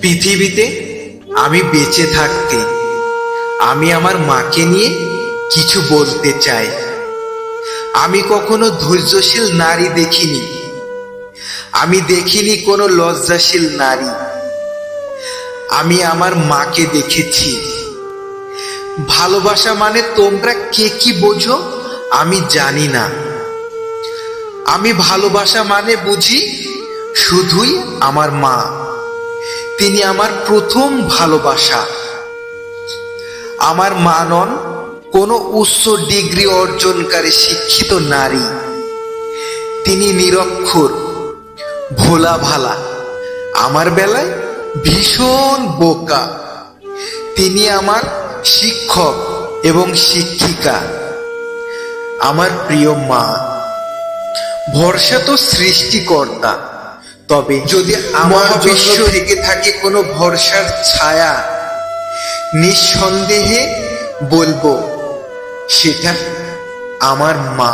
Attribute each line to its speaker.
Speaker 1: পৃথিবীতে আমি বেঁচে থাকতে, আমি আমার মাকে নিয়ে কিছু বলতে চাই। আমি কখনো ধৈর্যশীল নারী দেখিনি। আমি দেখিনি কোনো লজ্জাশীল নারী। আমি আমার মাকে দেখেছি। ভালোবাসা মানে তোমরা কে কি বোঝো আমি জানি না। আমি ভালোবাসা মানে বুঝি শুধুই আমার মা। তিনি আমার প্রথম ভালোবাসা। আমার মা নন কোনো উচ্চ ডিগ্রি অর্জনকারী শিক্ষিত নারী। তিনি নিরক্ষর ভোলা ভালা আমার বেলায় ভীষণ বোকা। তিনি আমার শিক্ষক এবং শিক্ষিকা। আমার প্রিয় মা, ভরসা তো সৃষ্টিকর্তা। তবে যদি আমার বিশ্ব থেকে থাকে কোনো ভরসার ছায়া নিঃসন্দেহে বলব সেটা আমার মা।